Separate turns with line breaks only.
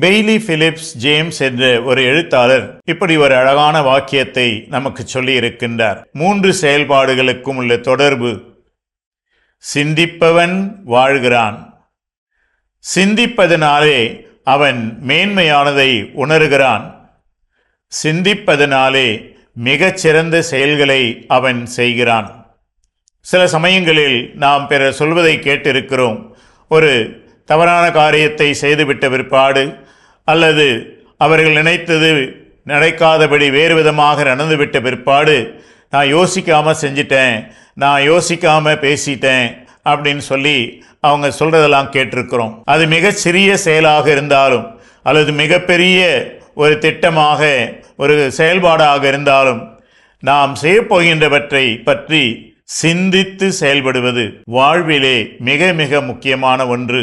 Bailey Philips James என்ற ஒரு எழுத்தாளர் இப்படி ஒரு அழகான வாக்கியத்தை நமக்கு சொல்லி இருக்கின்றார் மூன்று செயல்பாடுகளுக்கும் உள்ள தொடர்பு. சிந்திப்பவன் வாழ்கிறான். சிந்திப்பதனாலே அவன் மேன்மையானதை உணர்கிறான். சிந்திப்பதனாலே மிகச்சிறந்த செயல்களை அவன் செய்கிறான். சில சமயங்களில் நாம் பிறர் சொல்வதை கேட்டிருக்கிறோம். ஒரு தவறான காரியத்தை செய்துவிட்ட பிற்பாடு அல்லது அவர்கள் நினைத்தது நடக்காதபடி வேறு விதமாக நடந்துவிட்ட பிற்பாடு நான் யோசிக்காமல் செஞ்சிட்டேன் நான் யோசிக்காமல் பேசிட்டேன் அப்படின்னு சொல்லி அவங்க சொல்கிறதெல்லாம் கேட்டிருக்கிறோம். அது மிக சிறிய செயலாக இருந்தாலும் அல்லது மிகப்பெரிய ஒரு திட்டமாக ஒரு செயல்பாடாக இருந்தாலும் நாம் செய்யப்போகின்றவற்றை பற்றி சிந்தித்து செயல்படுவது வாழ்விலே மிக மிக முக்கியமான ஒன்று.